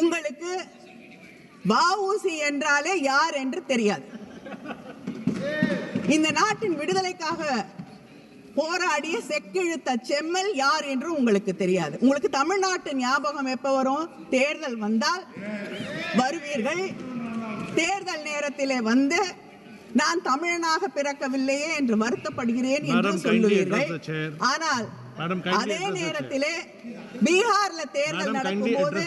உங்களுக்கு வஉசி என்றாலே யார் என்று தெரியாது. இந்த நாட்டின் விடுதலைக்காக போராடிய செக்கிழுத்த செம்மல் யார் என்று உங்களுக்கு தெரியாது. உங்களுக்கு தமிழ்நாட்டு ஞாபகம் எப்ப வரும்? தேர்தல் வந்தால் வருவீர்கள். தேர்தல் நேரத்திலே வந்து நான் தமிழனாக பிறக்கவில்லையே என்று வருத்தப்படுகிறேன் என்று சொல்லுவீர்கள். ஆனால் அதே. நேரத்திலே பீகார்ல தேர்தல் நடக்கும் போது.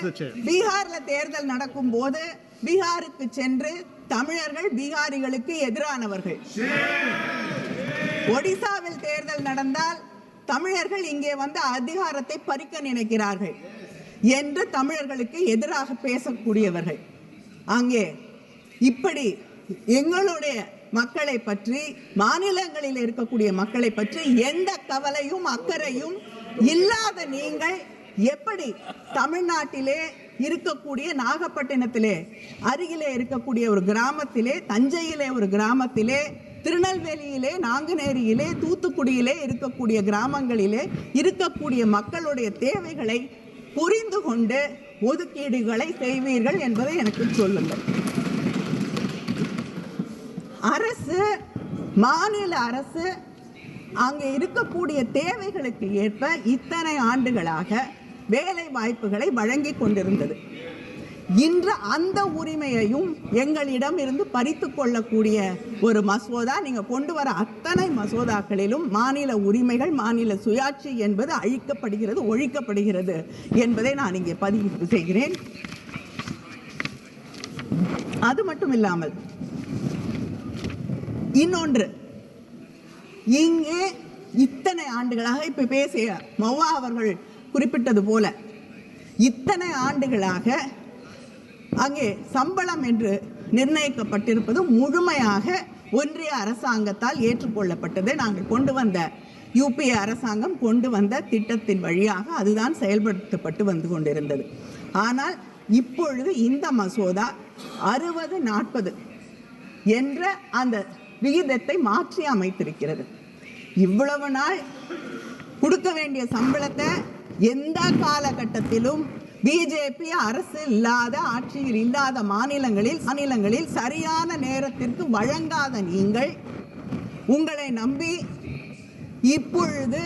பீகார்ல தேர்தல் நடக்கும் போது பீகாருக்கு சென்று தமிழர்கள் பீகாரிகளுக்கு எதிரானவர்கள் ஒடிசாவில் தேர்தல் நடந்தால் தமிழர்கள் இங்கே வந்து அதிகாரத்தை பறிக்க நினைக்கிறார்கள் என்று தமிழர்களுக்கு எதிராக பேசக்கூடியவர்கள் அங்கே இப்படி எங்களுடைய மக்களை பற்றி மாநிலங்களில் இருக்கக்கூடிய மக்களை பற்றி எந்த கவலையும் அக்கறையும் இல்லாத நீங்கள் எப்படி தமிழ்நாட்டிலே இருக்கக்கூடிய நாகப்பட்டினத்திலே அருகிலே இருக்கக்கூடிய ஒரு கிராமத்திலே தஞ்சையிலே ஒரு கிராமத்திலே திருநெல்வேலியிலே நாங்குநேரியிலே தூத்துக்குடியிலே இருக்கக்கூடிய கிராமங்களிலே இருக்கக்கூடிய மக்களுடைய தேவைகளை புரிந்து கொண்டு ஒதுக்கீடுகளை செய்வீர்கள் என்பதை எனக்கு சொல்லுங்கள். அரசு மாநில அரசு அங்கே இருக்கக்கூடிய தேவைகளுக்கு ஏற்ப இத்தனை ஆண்டுகளாக வேலை வாய்ப்புகளை வழங்கி கொண்டிருந்தது. இன்று அந்த உரிமையையும் எங்களிடம் இருந்து பறித்து கொள்ளக்கூடிய ஒரு மசோதா நீங்கள் கொண்டு வர அத்தனை மசோதாக்களிலும் மாநில உரிமைகள் மாநில சுயாட்சி என்பது அழிக்கப்படுகிறது ஒழிக்கப்படுகிறது என்பதை நான் இங்கே பதிவு செய்கிறேன். அது மட்டும் இல்லாமல் இன்னொன்று. இங்கே இத்தனை ஆண்டுகளாக இப்ப பேசிய மௌவா அவர்கள் குறிப்பிட்டது போல இத்தனை ஆண்டுகளாக அங்கே சம்பளம் என்று நிர்ணயிக்கப்பட்டிருப்பது முழுமையாக ஒன்றிய அரசாங்கத்தால் ஏற்றுக்கொள்ளப்பட்டது நாங்கள் கொண்டு வந்த யூபிஏ அரசாங்கம் கொண்டு வந்த திட்டத்தின் வழியாக அதுதான் செயல்படுத்தப்பட்டு வந்து கொண்டிருந்தது. ஆனால் இப்பொழுது இந்த மசோதா அறுபது நாற்பது என்ற அந்த விகிதத்தை மாற்றி அமைத்திருக்கிறது. இவ்வளவு நாள் கொடுக்க வேண்டிய சம்பளத்தை எந்த காலகட்டத்திலும் பிஜேபி அரசு இல்லாத ஆட்சியில் இல்லாத மாநிலங்களில் மாநிலங்களில் சரியான நேரத்திற்கு வழங்காத நீங்கள் உங்களை நம்பி இப்பொழுது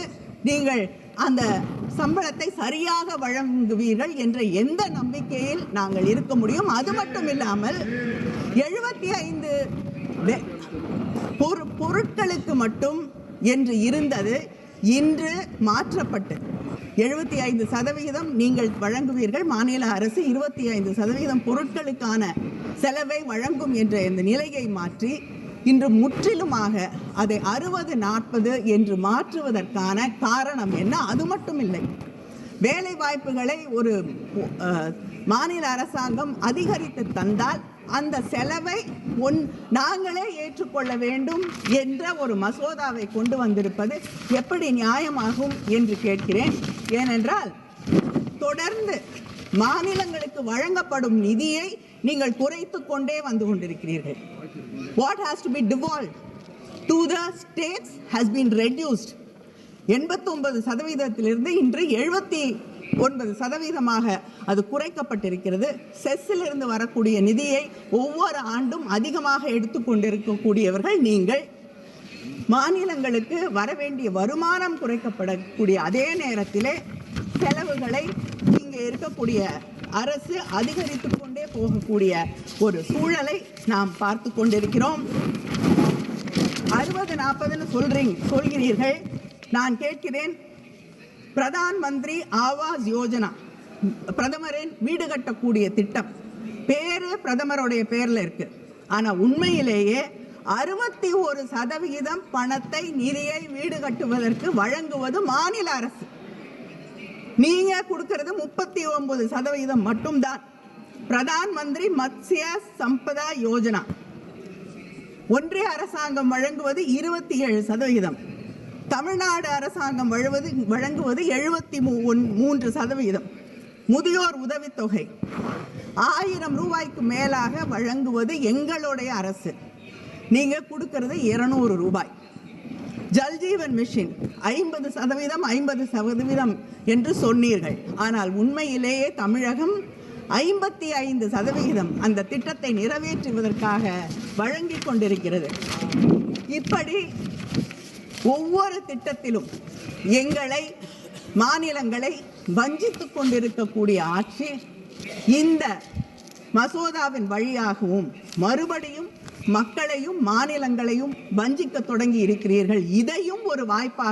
நீங்கள் அந்த சம்பளத்தை சரியாக வழங்குவீர்கள் என்ற எந்த நம்பிக்கையில் நாங்கள் இருக்க முடியும்? அது மட்டும் இல்லாமல் எழுபத்தி ஐந்து பொரு பொருட்களுக்கு மட்டும் என்று இருந்தது இன்று மாற்றப்பட்டு. எழுபத்தி ஐந்து சதவிகிதம் நீங்கள் வழங்குவீர்கள் மாநில அரசு இருபத்தி ஐந்து சதவிகிதம் பொருட்களுக்கான செலவை வழங்கும் என்ற இந்த நிலையை மாற்றி இன்று முற்றிலுமாக அதை அறுபது நாற்பது என்று மாற்றுவதற்கான காரணம் என்ன? அது மட்டும் இல்லை வேலை வாய்ப்புகளை ஒரு மாநில அரசாங்கம் அதிகரித்து தந்தால் அந்த செலவை ஒன் நாங்களே ஏற்றுக்கொள்ள வேண்டும் என்ற ஒரு மசோதாவை கொண்டு வந்திருப்பது எப்படி நியாயமாகும் என்று கேட்கிறேன். ஏனென்றால் தொடர்ந்து மாநிலங்களுக்கு வழங்கப்படும் நிதியை நீங்கள் குறைத்து கொண்டே வந்து கொண்டிருக்கிறீர்கள். What has to be devolve to the states has been reduced எண்பத்தொன்பது சதவீதத்திலிருந்து இன்று எழுபத்தி ஒன்பது சதவீதமாக அது குறைக்கப்பட்டிருக்கிறது. செஸ்ஸிலிருந்து வரக்கூடிய நிதியை ஒவ்வொரு ஆண்டும் அதிகமாக எடுத்துக்கொண்டிருக்கக்கூடியவர்கள் நீங்கள். மாநிலங்களுக்கு வரவேண்டிய வருமானம் குறைக்கப்படக்கூடிய அதே நேரத்திலே செலவுகளை இங்கே இருக்கக்கூடிய அரசு அதிகரித்து கொண்டே போகக்கூடிய ஒரு சூழலை நாம் பார்த்து கொண்டிருக்கிறோம். அறுபது நாற்பதுன்னு சொல்றீங்க சொல்கிறீர்கள். நான் கேட்கிறேன் பிரதான் மந்திரி ஆவாஸ் யோஜனா பிரதமரின் வீடு கட்டக்கூடிய திட்டம். பேரு பிரதமருடைய பேரில் இருக்கு. ஆனால் உண்மையிலேயே அறுபத்தி ஒரு சதவிகிதம் பணத்தை நிதியை வீடு கட்டுவதற்கு வழங்குவது மாநில அரசு. நீங்க கொடுக்கறது முப்பத்தி ஒன்பது சதவிகிதம் மட்டும்தான். பிரதான் மந்திரி மத்ஸ்ய சம்பதா யோஜனா. ஒன்றிய அரசாங்கம் வழங்குவது இருபத்தி ஏழு சதவிகிதம். தமிழ்நாடு அரசாங்கம் வழுவது வழங்குவது எழுபத்தி மூ மூன்று சதவீதம். முதியோர் உதவித்தொகை. ஆயிரம் ரூபாய்க்கு மேலாக வழங்குவது எங்களுடைய அரசு. நீங்கள் கொடுக்கறது இருநூறு ரூபாய். ஜல்ஜீவன் மிஷின் ஐம்பது சதவீதம் ஐம்பது சதவீதம் என்று சொன்னீர்கள். ஆனால் உண்மையிலேயே தமிழகம் ஐம்பத்தி ஐந்து சதவிகிதம் அந்த திட்டத்தை நிறைவேற்றுவதற்காக வழங்கி கொண்டிருக்கிறது. இப்படி ஒவ்வொரு திட்டத்திலும் எங்களை மாநிலங்களை வஞ்சித்துக் கொண்டிருக்கக்கூடிய ஆட்சி இந்த மசோதாவின் வழியாகவும் மறுபடியும் மக்களையும் மாநிலங்களையும் வஞ்சிக்க தொடங்கி இருக்கிறீர்கள். இதையும் ஒரு வாய்ப்பாக